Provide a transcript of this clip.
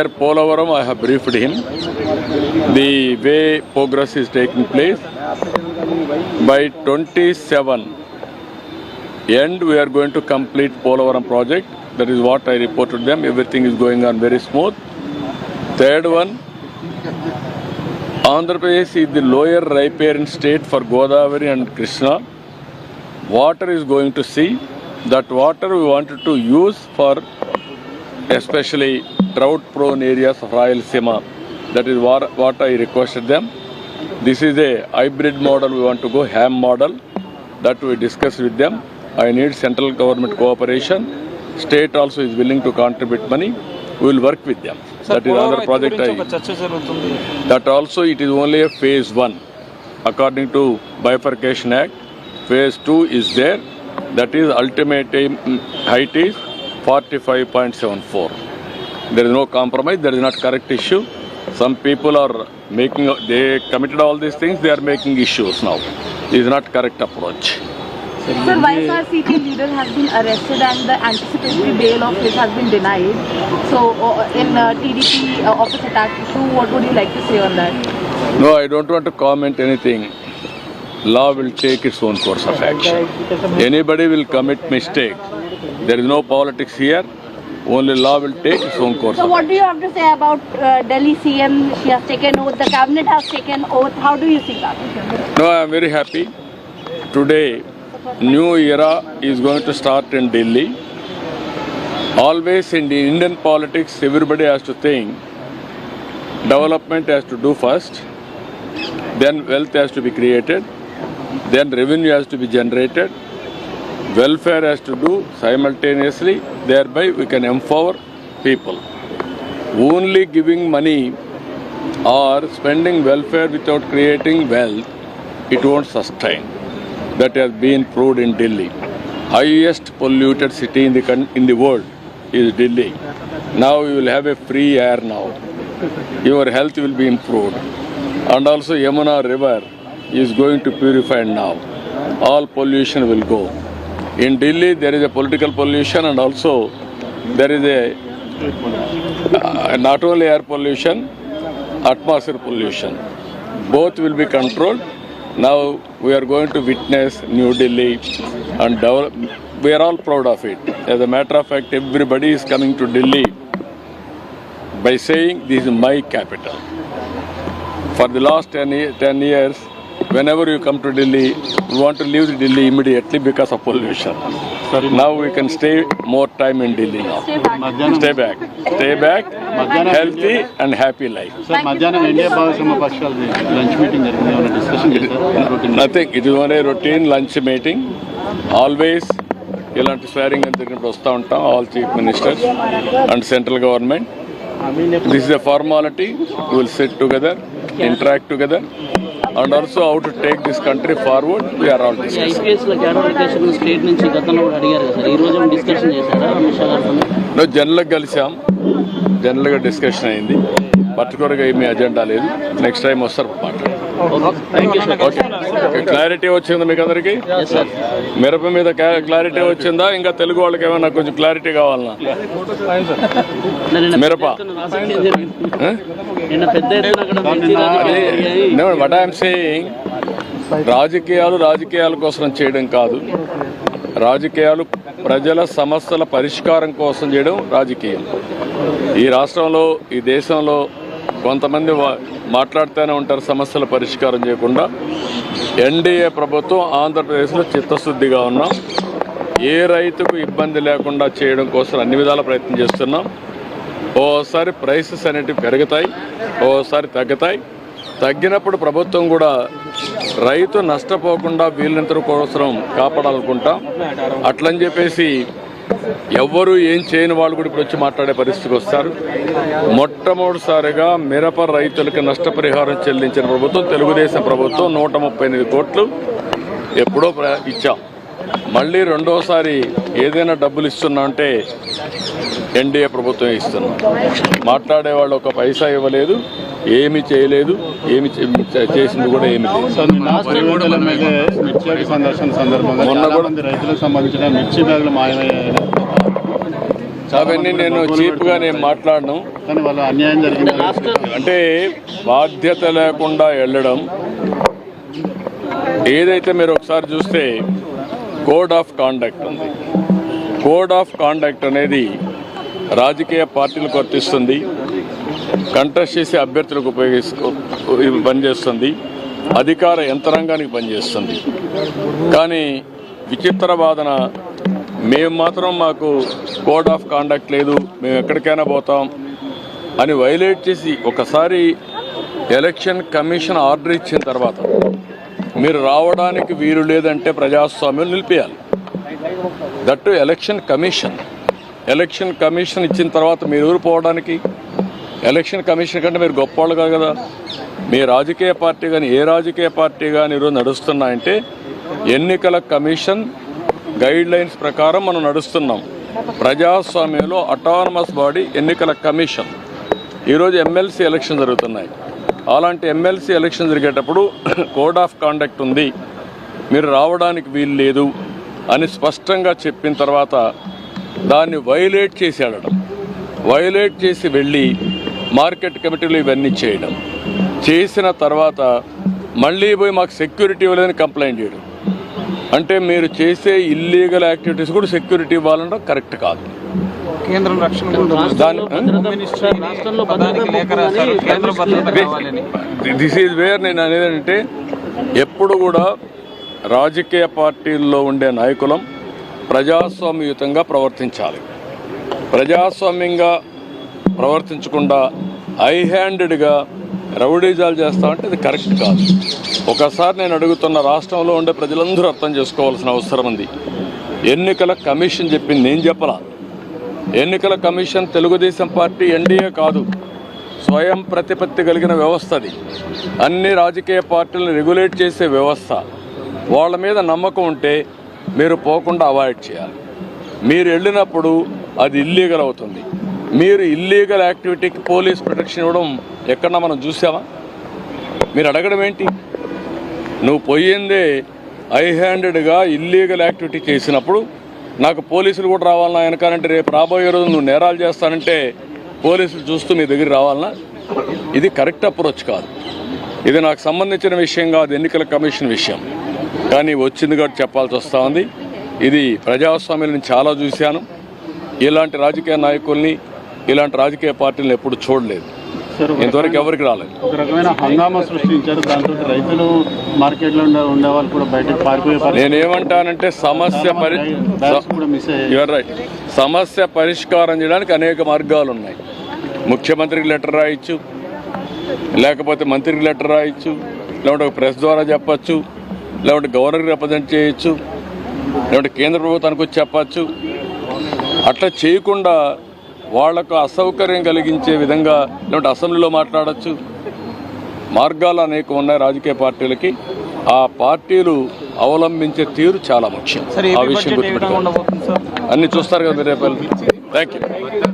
At Polavaram, I have briefed him. The way progress is taking place. By 27 end, we are going to complete Polavaram project. That is what I reported them. Everything is going on very smooth. Third one, Andhra Pradesh is the lower riparian state for Godavari and Krishna. Water is going to sea. That water we wanted to use for especially drought prone areas of Rayalaseema. That is what I requested them. This is a hybrid model, we want to go ham model that we discuss with them. I need central government cooperation. State also is willing to contribute money. We will work with them. Sir, that is another project I... That also it is only a phase one. According to Bifurcation Act, phase two is there. That is ultimate height is 45.74. There is no compromise, there is not correct issue. Some people are making, they committed all these things, they are making issues now. This is not correct approach. Sir, YSRCP leader has been arrested and the anticipatory bail of his has been denied. So, uh, in uh, TDP uh, office attack issue, what would you like to say on that? No, I don't want to comment anything. Law will take its own course of action. Anybody will commit mistake. There is no politics here. Only law will take its own course So, what do you have to say about uh, Delhi CM? She has taken oath, the cabinet has taken oath. How do you see that? No, I am very happy. Today, new era is going to start in Delhi. Always in the Indian politics, everybody has to think development has to do first, then wealth has to be created, then revenue has to be generated, welfare has to do simultaneously, thereby we can empower people. Only giving money or spending welfare without creating wealth, it won't sustain. That has been proved in Delhi. Highest polluted city in the in the world is Delhi. Now you will have a free air now. Your health will be improved. And also Yamuna river is going to purify now. All pollution will go. In Delhi there is a political pollution and also there is a uh, not only air pollution, atmosphere pollution. Both will be controlled. Now we are going to witness New Delhi and develop. We are all proud of it. As a matter of fact, everybody is coming to Delhi by saying this is my capital. For the last 10, 10 years, whenever you come to Delhi, we want to leave Delhi immediately because of pollution. Now we can stay more time in Delhi now. Stay back. Stay back. Stay back. Healthy and happy life. Sir మధ్యాహ్నం NDA భాగస్వామ్య పక్షాలది lunch meeting జరిగింది ఏమైనా discussion Nothing. It is only a routine lunch meeting. Always ఇలాంటి swearing అని జరిగినప్పుడు వస్తూ ఉంటాం all chief ministers and central government this is a formality will sit together interact together and also how to take this country forward we're all discuss IPS state నుంచి గతంలో కూడా అడిగారు sir. ఈ రోజు డిస్కషన్ చేశారా అమిత్ షా జనరల్గా కలిసాం. జనరల్గా డిస్కషన్ అయింది. పర్టికులర్గా ఏమీ అజెండా లేదు. నెక్స్ట్ టైం వస్తారు మాట్లాడు thank you sir okay clarity వచ్చిందా మీకు అందరికీ? మిరప మీద క్లా- క్లారిటీ వచ్చిందా? ఇంకా తెలుగు వాళ్ళకి ఏమైనా కొంచెం క్లారిటీ కావాలనా? నిన్న మిరప. వట్ ఐఎమ్ సేయింగ్ రాజకీయాలు రాజకీయాల కోసం చేయడం కాదు. రాజకీయాలు ప్రజల సమస్యల పరిష్కారం కోసం చేయడం రాజకీయం. ఈ రాష్ట్రంలో ఈ దేశంలో కొంతమంది వా- మాట్లాడుతూనే ఉంటారు సమస్యల పరిష్కారం చేయకుండా. ఎన్డీఏ ప్రభుత్వం ఆంధ్రప్రదేశ్లో చిత్తశుద్ధిగా ఉన్నాం. ఏ రైతుకు ఇబ్బంది లేకుండా చేయడం కోసం అన్ని విధాల ప్రయత్నం చేస్తున్నాం. ఓసారి ప్రైసెస్ అనేటివి పెరుగుతాయి ఓసారి తగ్గుతాయి. తగ్గినప్పుడు ప్రభుత్వం కూడా రైతు నష్టపోకుండా వీళ్ళంత కోసం కాపాడాలనుకుంటాం. అట్లని చెప్పేసి ఎవ్వరు ఏం చేయని వాళ్ళు కూడా ఇప్పుడు వచ్చి మాట్లాడే పరిస్థితికి వస్తారు. మొట్టమొదటిసారిగా మిరప రైతులకు నష్టపరిహారం చెల్లించిన ప్రభుత్వం తెలుగుదేశం ప్రభుత్వం నూట ముప్పై ఎనిమిది కోట్లు ఎప్పుడో ఇచ్చాం. మళ్ళీ రెండోసారి ఏదైనా డబ్బులు ఇస్తున్నా అంటే ఎన్డీఏ ప్రభుత్వం ఇస్తున్నాం మాట్లాడే వాళ్ళు ఒక పైసా ఇవ్వలేదు ఏమి చేయలేదు ఏమి చేసింది కూడా ఏమి మొన్న కూడా- రైతులకు సంబంధించిన మిర్చి బ్యాగులు మాయమయ్యాయని అవన్నీ నేను చీప్గా నేను మాట్లాడను. కానీ వాళ్ళు అన్యాయం జరిగింది లాస్ట్ అంటే బాధ్యత లేకుండా వెళ్ళడం. ఏదైతే మీరు ఒకసారి చూస్తే కోడ్ ఆఫ్ కాండక్ట్ ఉంది. కోడ్ ఆఫ్ కాండక్ట్ అనేది రాజకీయ పార్టీలకు వర్తిస్తుంది. కంటెస్ట్ చేసే అభ్యర్థులకు ఉపయోగిస్తూ పనిచేస్తుంది. అధికార యంత్రాంగానికి పనిచేస్తుంది. కానీ విచిత్ర వాదన మేము మాత్రం మాకు కోడ్ ఆఫ్ కాండక్ట్ లేదు మేము ఎక్కడికైనా పోతాం అని వైలేట్ చేసి ఒకసారి ఎలక్షన్ కమిషన్ ఆర్డర్ ఇచ్చిన తర్వాత మీరు రావడానికి వీలు లేదంటే ప్రజాస్వామ్యం నిలిపేయాలి. That election commission. Election commission ఇచ్చిన తర్వాత మీరు ఊరు పోవడానికి? ఎలక్షన్ కమిషన్ కంటే మీరు గొప్పవాళ్ళు కాదు కదా. మీ రాజకీయ పార్టీ కానీ ఏ రాజకీయ పార్టీ కానీ ఈరోజు నడుస్తున్నాయంటే ఎన్నికల కమిషన్ గైడ్ లైన్స్ ప్రకారం మనం నడుస్తున్నాం. ప్రజాస్వామ్యంలో అటానమస్ బాడీ ఎన్నికల కమిషన్. ఈరోజు ఎమ్మెల్సీ ఎలక్షన్ జరుగుతున్నాయి. అలాంటి ఎమ్మెల్సీ ఎలక్షన్ జరిగేటప్పుడు కోడ్ ఆఫ్ కాండక్ట్ ఉంది. మీరు రావడానికి వీలు లేదు అని స్పష్టంగా చెప్పిన తర్వాత దాన్ని వైలేట్ చేసి ఆడడం వైలేట్ చేసి వెళ్ళి మార్కెట్ కమిటీలు ఇవన్నీ చేయడం. చేసిన తర్వాత మళ్ళీ పోయి మాకు సెక్యూరిటీ ఇవ్వలేదని కంప్లైంట్ చేయడం. అంటే మీరు చేసే ఇల్లీగల్ యాక్టివిటీస్ కూడా సెక్యూరిటీ ఇవ్వాలంటే కరెక్ట్ కాదు. కేంద్రం రక్షణ దిస్ ఈజ్ వేర్ నేను అనేది అంటే ఎప్పుడు కూడా రాజకీయ పార్టీల్లో ఉండే నాయకులం ప్రజాస్వామ్యయుతంగా ప్రవర్తించాలి. ప్రజాస్వామ్యంగా ప్రవర్తించకుండా ఐ హ్యాండెడ్గా రౌడీజాలు చేస్తామంటే అది కరెక్ట్ కాదు. ఒకసారి నేను అడుగుతున్న రాష్ట్రంలో ఉండే ప్రజలందరూ అర్థం చేసుకోవాల్సిన అవసరం ఉంది. ఎన్నికల కమిషన్ చెప్పింది నేను చెప్పలా. ఎన్నికల కమిషన్ తెలుగుదేశం పార్టీ ఎన్డీఏ కాదు. స్వయం ప్రతిపత్తి కలిగిన వ్యవస్థ అది. అన్ని రాజకీయ పార్టీలను రెగ్యులేట్ చేసే వ్యవస్థ. వాళ్ళ మీద నమ్మకం ఉంటే మీరు పోకుండా అవాయిడ్ చేయాలి. మీరు వెళ్ళినప్పుడు అది ఇల్లీగల్ అవుతుంది. మీరు ఇల్లీగల్ యాక్టివిటీకి పోలీస్ ప్రొటెక్షన్ ఇవ్వడం ఎక్కడన్నా మనం చూసామా? మీరు అడగడం ఏంటి? నువ్వు పోయిందే ఐ హ్యాండెడ్గా ఇల్లీగల్ యాక్టివిటీ చేసినప్పుడు నాకు పోలీసులు కూడా రావాలన్నా వెనకాలంటే రేపు రాబోయే రోజు నువ్వు నేరాలు చేస్తానంటే పోలీసులు చూస్తూ మీ దగ్గర రావాలన్నా? ఇది కరెక్ట్ అప్రోచ్ కాదు. ఇది నాకు సంబంధించిన విషయం కాదు ఎన్నికల కమిషన్ విషయం. కానీ వచ్చింది కాబట్టి చెప్పాల్సి వస్తూ ఉంది. ఇది ప్రజాస్వామ్యం నేను చాలా చూశాను. ఇలాంటి రాజకీయ నాయకుల్ని ఇలాంటి రాజకీయ పార్టీలను ఎప్పుడు చూడలేదు. ఇంతవరకు ఎవరికి రాలేదు. ఒక రకమైన హంగామా సృష్టించారు. దాంతో రైతులు మార్కెట్లో ఉండే వాళ్ళు కూడా బయటకు పారిపోయే నేనేమంటానంటే సమస్య పరి రైట్ సమస్య పరిష్కారం చేయడానికి అనేక మార్గాలు ఉన్నాయి. ముఖ్యమంత్రికి లెటర్ రాయొచ్చు లేకపోతే మంత్రికి లెటర్ రాయొచ్చు లేకుంటే ఒక ప్రెస్ ద్వారా చెప్పచ్చు లేకుంటే గవర్నర్కి రిప్రజెంట్ చేయొచ్చు లేకుంటే కేంద్ర ప్రభుత్వానికి వచ్చి చెప్పచ్చు. అట్లా చేయకుండా వాళ్ళకు అసౌకర్యం కలిగించే విధంగా లేకుంటే అసెంబ్లీలో మాట్లాడచ్చు. మార్గాలు అనేకం ఉన్నాయి రాజకీయ పార్టీలకి. ఆ పార్టీలు అవలంబించే తీరు చాలా ముఖ్యం. ఆ విషయం గుర్తుపెట్టుకోండి. అన్ని చూస్తారు కదా మీరు రేపు థ్యాంక్ యూ